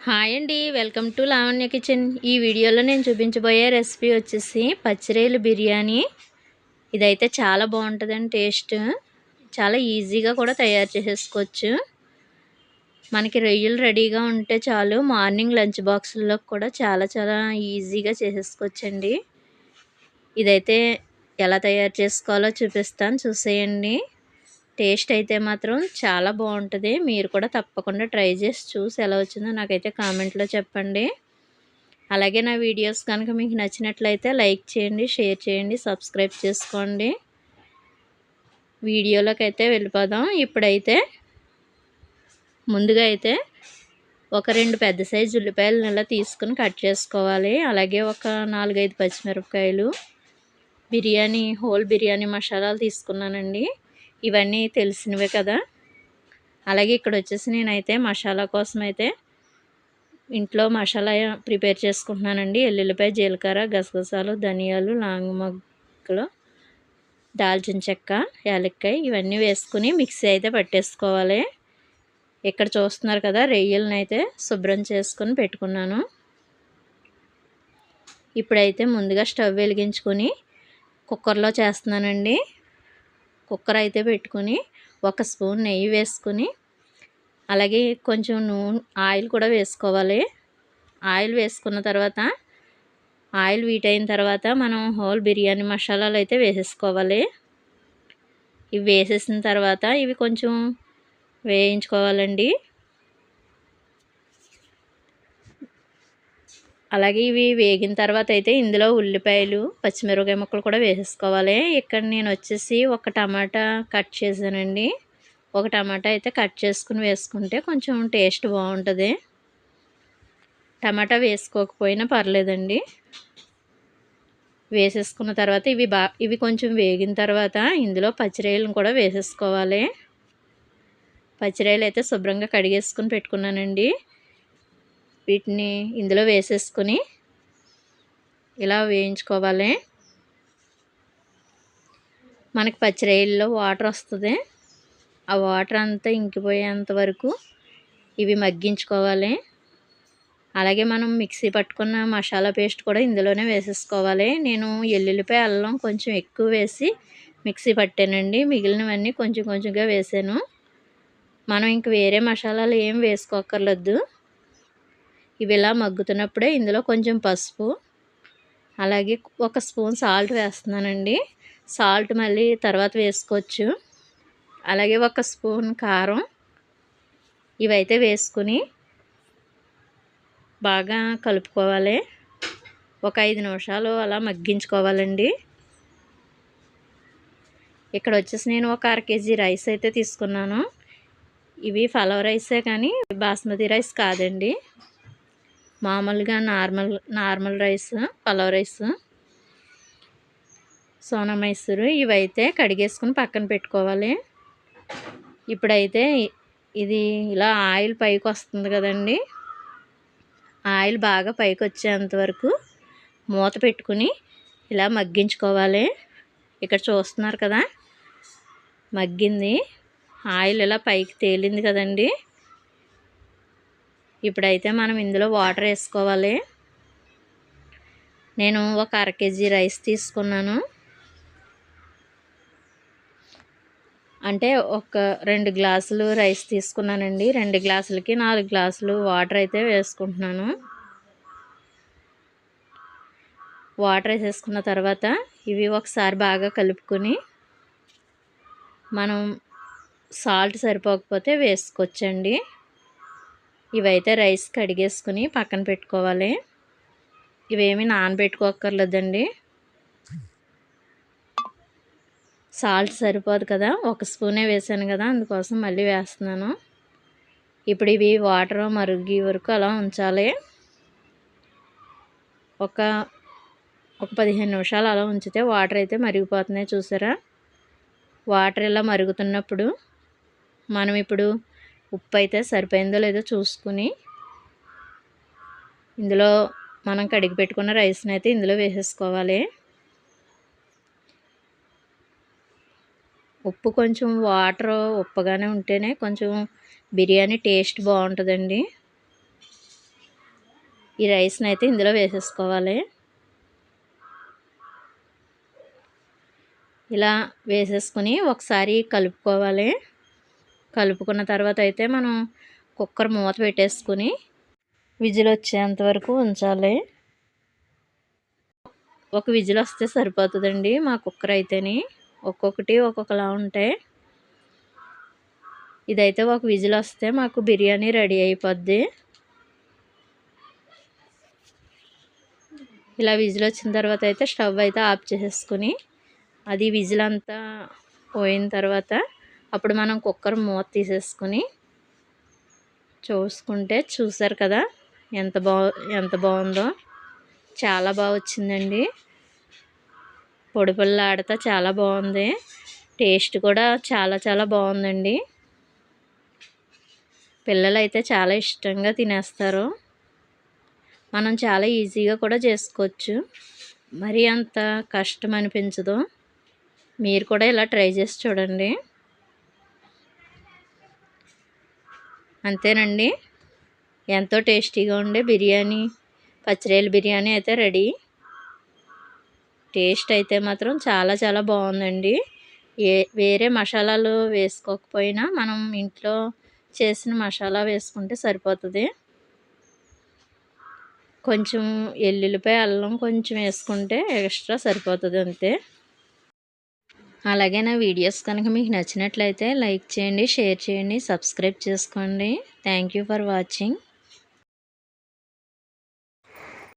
Hi అండి welcome to Lavanya kitchen. ఈ వీడియోలో నేను చూపించబోయే రెసిపీ వచ్చేసి పచ్చిరేలు బిర్యానీ. ఇదైతే చాలా బాగుంటుందండి టేస్ట్. చాలా ఈజీగా కూడా తయారు చేసేసుకోవచ్చు. మనకి రొయ్యలు రెడీగా ఉంటే చాలు మార్నింగ్ లంచ్ బాక్సుల్లో కూడా చాలా చాలా ఈజీగా చేసేసుకోవచ్చండి. ఇదైతే ఎలా తయారు చేసుకోవాలో చూపిస్తాను చూసేయండి. టేస్ట్ అయితే మాత్రం చాలా బాగుంటుంది. మీరు కూడా తప్పకుండా ట్రై చేసి చూసి ఎలా వచ్చిందో నాకైతే కామెంట్లో చెప్పండి. అలాగే నా వీడియోస్ కనుక మీకు నచ్చినట్లయితే లైక్ చేయండి షేర్ చేయండి సబ్స్క్రైబ్ చేసుకోండి. వీడియోలోకి అయితే వెళ్ళిపోదాం. ఇప్పుడైతే ముందుగా అయితే ఒక రెండు పెద్ద సైజు ఉల్లిపాయలు నెల తీసుకుని కట్ చేసుకోవాలి. అలాగే ఒక నాలుగైదు పచ్చిమిరపకాయలు బిర్యానీ హోల్ బిర్యానీ మసాలాలు తీసుకున్నానండి. ఇవన్నీ తెలిసినవే కదా. అలాగే ఇక్కడ వచ్చేసి నేనైతే మసాలా కోసం అయితే ఇంట్లో మసాలా ప్రిపేర్ చేసుకుంటున్నానండి. ఎల్లుల్లిపాయ జీలకర్ర గసగసాలు ధనియాలు లాంగ్ మొగ్గలు దాల్చిన చెక్క యాలక్కాయ ఇవన్నీ వేసుకుని మిక్సీ అయితే పట్టేసుకోవాలి. ఇక్కడ చూస్తున్నారు కదా రొయ్యలను అయితే శుభ్రం చేసుకొని పెట్టుకున్నాను. ఇప్పుడైతే ముందుగా స్టవ్ వెలిగించుకొని కుక్కర్లో చేస్తున్నానండి. కుక్కర్ అయితే పెట్టుకుని ఒక స్పూన్ నెయ్యి వేసుకుని అలాగే కొంచెం నూనె ఆయిల్ కూడా వేసుకోవాలి. ఆయిల్ వేసుకున్న తర్వాత ఆయిల్ వీట్ అయిన తర్వాత మనం హోల్ బిర్యానీ మసాలాలు అయితే వేసేసుకోవాలి. ఇవి వేసేసిన తర్వాత ఇవి కొంచెం వేయించుకోవాలండి. అలాగే ఇవి వేగిన తర్వాత అయితే ఇందులో ఉల్లిపాయలు పచ్చిమిరపకాయ ముక్కలు కూడా వేసేసుకోవాలి. ఇక్కడ నేను వచ్చేసి ఒక టమాటా కట్ చేశానండి. ఒక టమాటా అయితే కట్ చేసుకుని వేసుకుంటే కొంచెం టేస్ట్ బాగుంటుంది. టమాటా వేసుకోకపోయినా పర్లేదండి. వేసేసుకున్న తర్వాత ఇవి బా ఇవి కొంచెం వేగిన తర్వాత ఇందులో పచ్చిరాయలను కూడా వేసేసుకోవాలి. పచ్చిరాయలు అయితే శుభ్రంగా కడిగేసుకుని పెట్టుకున్నానండి. వీటిని ఇందులో వేసేసుకుని ఇలా వేయించుకోవాలి. మనకి పచ్చిరాయిల్లో వాటర్ వస్తుంది. ఆ వాటర్ అంతా ఇంకిపోయేంత వరకు ఇవి మగ్గించుకోవాలి. అలాగే మనం మిక్సీ పట్టుకున్న మసాలా పేస్ట్ కూడా ఇందులోనే వేసేసుకోవాలి. నేను ఎల్లుల్లిపాయ అల్లం కొంచెం ఎక్కువ వేసి మిక్సీ పట్టానండి. మిగిలినవన్నీ కొంచెం కొంచెంగా వేసాను. మనం ఇంక వేరే మసాలాలు ఏం వేసుకోక్కర్లేదు. ఇవి ఇలా మగ్గుతున్నప్పుడే ఇందులో కొంచెం పసుపు అలాగే ఒక స్పూన్ సాల్ట్ వేస్తున్నానండి. సాల్ట్ మళ్ళీ తర్వాత వేసుకోవచ్చు. అలాగే ఒక స్పూన్ కారం ఇవైతే వేసుకుని బాగా కలుపుకోవాలి. ఒక ఐదు నిమిషాలు అలా మగ్గించుకోవాలండి. ఇక్కడ వచ్చేసి నేను ఒక అర కేజీ రైస్ అయితే తీసుకున్నాను. ఇవి ఫలవ రైసే కానీ బాస్మతి రైస్ కాదండి. మామూలుగా normal normal rice pulao rice Sona Mysuru ఇవైతే కడిగేసుకుని పక్కన పెట్టుకోవాలి. ఇప్పుడైతే ఇది ఇలా ఆయిల్ పైకి వస్తుంది కదండి. ఆయిల్ బాగా పైకి వచ్చేంత వరకు మూత పెట్టుకుని ఇలా మగ్గించుకోవాలి. ఇక్కడ చూస్తున్నారు కదా మగ్గింది. ఆయిల్ ఇలా పైకి తేలింది కదండి. ఇప్పుడైతే మనం ఇందులో వాటర్ వేసుకోవాలి. నేను ఒక అర కేజీ రైస్ తీసుకున్నాను. అంటే ఒక రెండు గ్లాసులు రైస్ తీసుకున్నానండి. రెండు గ్లాసులకి నాలుగు గ్లాసులు వాటర్ అయితే వేసుకుంటున్నాను. వాటర్ వేసేసుకున్న తర్వాత ఇవి ఒకసారి బాగా కలుపుకొని మనం సాల్ట్ సరిపోకపోతే వేసుకోవచ్చండి. ఇవైతే రైస్ కడిగేసుకుని పక్కన పెట్టుకోవాలి. ఇవేమి నానబెట్టుకోక్కర్లేదండి. సాల్ట్ సరిపోదు కదా. ఒక స్పూనే వేసాను కదా అందుకోసం మళ్ళీ వేస్తున్నాను. ఇప్పుడు ఇవి వాటర్ మరుగి వరకు అలా ఉంచాలి. ఒక ఒక పదిహేను నిమిషాలు అలా ఉంచితే వాటర్ అయితే మరిగిపోతున్నాయి చూసారా? వాటర్ ఇలా మరుగుతున్నప్పుడు మనం ఇప్పుడు ఉప్పు అయితే సరిపోయిందో లేదో చూసుకుని ఇందులో మనం కడిగి పెట్టుకున్న రైస్ని అయితే ఇందులో వేసేసుకోవాలి. ఉప్పు కొంచెం వాటర్ ఉప్పగానే ఉంటేనే కొంచెం బిర్యానీ టేస్ట్ బాగుంటుందండి. ఈ రైస్ని అయితే ఇందులో వేసేసుకోవాలి. ఇలా వేసేసుకుని ఒకసారి కలుపుకోవాలి. కలుపుకున్న తర్వాత అయితే మనం కుక్కర్ మూత పెట్టేసుకుని విజిల్ వచ్చేంత వరకు ఉంచాలి. ఒక విజిల్ వస్తే సరిపోతుందండి మా కుక్కర్ అయితేని. ఒక్కొక్కటి ఒక్కొక్కలా ఉంటాయి ఇదైతే ఒక విజిల్ వస్తే మాకు బిర్యానీ రెడీ అయిపోద్ది. ఇలా విజిల్ వచ్చిన తర్వాత అయితే స్టవ్ అయితే ఆఫ్ చేసేసుకుని అది విజిల్ అంతా పోయిన తర్వాత అప్పుడు మనం కుక్కర్ మూత తీసేసుకుని చూసుకుంటే చూసారు కదా ఎంత బా ఎంత బాగుందో. చాలా బాగా వచ్చిందండి. పొడి ఆడుతా చాలా బాగుంది. టేస్ట్ కూడా చాలా చాలా బాగుందండి. పిల్లలు అయితే చాలా ఇష్టంగా తినేస్తారు. మనం చాలా ఈజీగా కూడా చేసుకోవచ్చు. మరీ అంత కష్టం అనిపించదు. మీరు కూడా ఇలా ట్రై చేసి చూడండి. అంతేనండి. ఎంతో టేస్టీగా ఉండే బిర్యానీ పచ్చిరేల బిర్యానీ అయితే రెడీ. టేస్ట్ అయితే మాత్రం చాలా చాలా బాగుందండి. ఏ వేరే మసాలాలు వేసుకోకపోయినా మనం ఇంట్లో చేసిన మసాలా వేసుకుంటే సరిపోతుంది. కొంచెం ఎల్లుల్లిపాయ అల్లం కొంచెం వేసుకుంటే ఎక్స్ట్రా సరిపోతుంది అంతే. అలాగే నా వీడియోస్ కనుక మీకు నచ్చినట్లయితే లైక్ చేయండి షేర్ చేయండి సబ్స్క్రైబ్ చేసుకోండి. Thank for watching